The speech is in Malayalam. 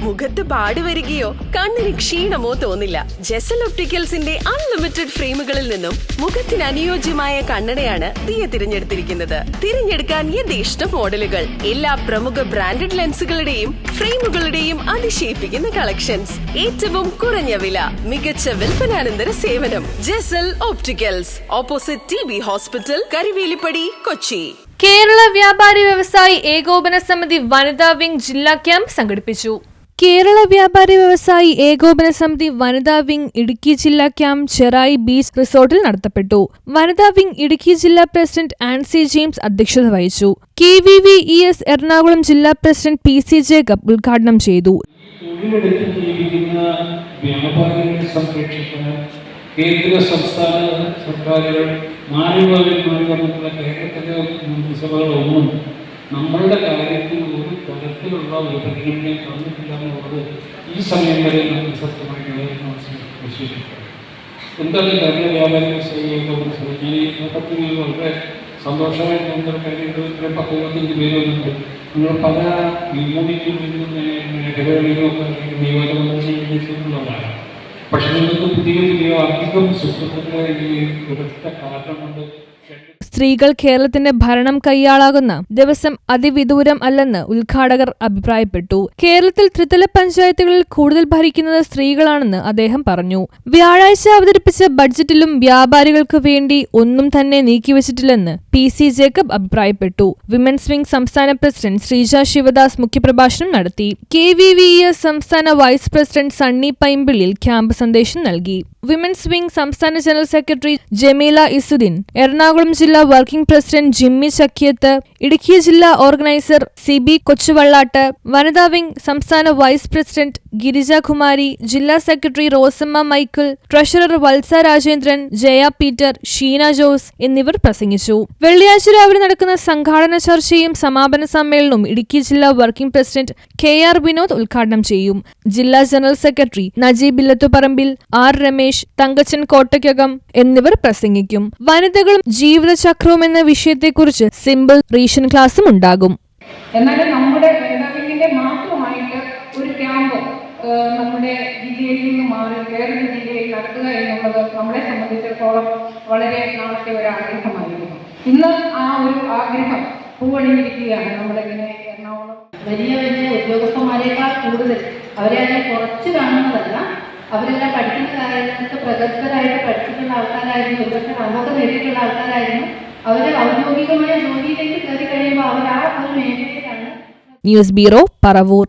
മുഖത്ത് പാടി വരികയോ കണ്ണിന് ക്ഷീണമോ തോന്നില്ല. ജെസൽ ഒപ്റ്റിക്കൽസിന്റെ അൺലിമിറ്റഡ് ഫ്രെയിമുകളിൽ നിന്നും മുഖത്തിന് അനുയോജ്യമായ കണ്ണടയാണ് ദിയ തിരഞ്ഞെടുത്തിരിക്കുന്നത്. തിരഞ്ഞെടുക്കാൻ യഥേഷ്ട മോഡലുകൾ. എല്ലാ പ്രമുഖ ബ്രാൻഡഡ് ലെൻസുകളുടെയും ഫ്രെയിമുകളുടെയും അതിശയിപ്പിക്കുന്ന കളക്ഷൻസ്. ഏറ്റവും കുറഞ്ഞ വില മികച്ച വിൽപ്പനാനന്തര സേവനം. Jesal opticals opposite T B hospital Karivelippady Kochi. Kerala വ്യാപാരി വ്യവസായി ഏകോപന സമിതി വനിതാ വിംഗ് ജില്ലാ ക്യാമ്പ് സംഘടിപ്പിച്ചു. കേരള വ്യാപാരി വ്യവസായി ഏകോപന സമിതി വനിതാ വിംഗ് ഇടുക്കി ജില്ലാ ക്യാമ്പ് ചെറായി ബീച്ച് റിസോർട്ടിൽ നടത്തപ്പെട്ടു. വനിതാ വിംഗ് ഇടുക്കി ജില്ലാ പ്രസിഡന്റ് ആൻസി ജെയിംസ് അധ്യക്ഷത വഹിച്ചു. K V V E S Ernakulam ജില്ലാ പ്രസിഡന്റ് പി സി ജേക്കബ് ഉദ്ഘാടനം ചെയ്തു. കേന്ദ്ര സംസ്ഥാന സർക്കാരുകൾ വന്നിട്ടുള്ള കേരളത്തിലെ മന്ത്രിസഭകളൊന്നും നമ്മളുടെ കാര്യത്തിൽ ഒരു ഒരു പരിഗണനയും തന്നിട്ടില്ല എന്നുള്ളത് ഈ സമയം വരെ നമുക്ക് സത്യമായി വിശ്വസിക്കാം എന്താണ് കരുണ വ്യാപാരി വ്യവസായികളുടെ മനസ്സിൽ ഞാൻ ഈ കൂട്ടത്തിൽ വളരെ സന്തോഷമായിട്ട് നമ്മുടെ ഇത്രയും പത്ത് ഇരുപത്തഞ്ച് പേര് വന്നിട്ടുണ്ട് നിങ്ങൾ പല മേഖലകളിലും ഒക്കെ അല്ലെങ്കിൽ നിയോജകമണ്ഡലങ്ങളിലേക്കുള്ളതാണ് പക്ഷെ നിങ്ങൾക്ക് പുതിയ പുതിയ അധികം സുഹൃത്തുക്കളെ ഈ ഒരൊറ്റ കാരണം കൊണ്ട് സ്ത്രീകൾ കേരളത്തിന്റെ ഭരണം കൈയാളാകുന്ന ദിവസം അതിവിദൂരം അല്ലെന്ന് ഉദ്ഘാടകർ അഭിപ്രായപ്പെട്ടു. കേരളത്തിൽ ത്രിതല പഞ്ചായത്തുകളിൽ കൂടുതൽ ഭരിക്കുന്നത് സ്ത്രീകളാണെന്ന് അദ്ദേഹം പറഞ്ഞു. വ്യാഴാഴ്ച അവതരിപ്പിച്ച ബഡ്ജറ്റിലും വ്യാപാരികൾക്ക് വേണ്ടി ഒന്നും തന്നെ നീക്കിവച്ചിട്ടില്ലെന്ന് പി സി ജേക്കബ് അഭിപ്രായപ്പെട്ടു. വിമൻസ് വിംഗ് സംസ്ഥാന പ്രസിഡന്റ് ശ്രീജ ശിവദാസ് മുഖ്യപ്രഭാഷണം നടത്തി. കെ വി വി സംസ്ഥാന vice president Sunny Paimpilil camp സന്ദേശം നൽകി. വിമൻസ് വിംഗ് സംസ്ഥാന ജനറൽ സെക്രട്ടറി ജമീല ഇസുദ്ദീൻ എറണാകുളം ജില്ലാ വർക്കിംഗ് പ്രസിഡന്റ് ജിമ്മി ചക്കിയത്ത് ഇടുക്കി ജില്ലാ ഓർഗനൈസർ സി ബി കൊച്ചുവള്ളാട്ട് വനിതാ വിംഗ് സംസ്ഥാന വൈസ് പ്രസിഡന്റ് ഗിരിജ കുമാരി ജില്ലാ secretary Rosamma Michael treasurer Valsa Rajendran Jaya Peter Sheena Jose എന്നിവർ പ്രസംഗിച്ചു. വെള്ളിയാഴ്ച രാവിലെ നടക്കുന്ന സംഘാടന ചർച്ചയും സമാപന സമ്മേളനവും ഇടുക്കി ജില്ലാ working president K R Vinod ഉദ്ഘാടനം ചെയ്യും. ജില്ലാ general secretary Najeeb Illathuparambil R Ramesh Thankachan Kottakkakam എന്നിവർ പ്രസംഗിക്കും. വനിതകളും ജീവിതചക്രവും എന്ന വിഷയത്തെക്കുറിച്ച് സിമ്പിൾ റീഷൻ ക്ലാസും ഉണ്ടാകും. എന്നാൽ നമ്മുടെ വേദാവിന്റെ മാത്രമായിട്ട് ഒരു ക്യാമ്പ് നമ്മുടെ ജില്ലയിൽ നിന്ന് മാറി വേറൊരു ജില്ലയിൽ നടത്തുക എന്നുള്ളത് നമ്മളെ സംബന്ധിച്ചിടത്തോളം വളരെ നാളത്തെ ഒരു ആഗ്രഹമായിരുന്നു. ഇന്ന് ആ ഒരു ആഗ്രഹം പൂവണിഞ്ഞിരിക്കുകയാണ് നമ്മളിങ്ങനെ എറണാകുളം വലിയ വലിയ ഉദ്യോഗസ്ഥന്മാരെക്കാൾ കൂടുതൽ. അവരെ അതിനെ കുറച്ച് കാണുന്നതല്ല അവരെല്ലാം പഠിക്കുന്ന കാര്യങ്ങൾക്ക് പ്രഗത്ഭരായിട്ട് പഠിച്ചിട്ടുള്ള ആൾക്കാരായിരുന്നു ഒരുപക്ഷെ റാങ്കൊക്കെ നേടിയിട്ടുള്ള ആൾക്കാരായിരുന്നു അവർ ഔദ്യോഗികമായ ജോലിയിലേക്ക് കയറി കഴിയുമ്പോൾ അവർ ആ ഒരു മേഖലയിലാണ് ന്യൂസ് ബ്യൂറോ പറവൂർ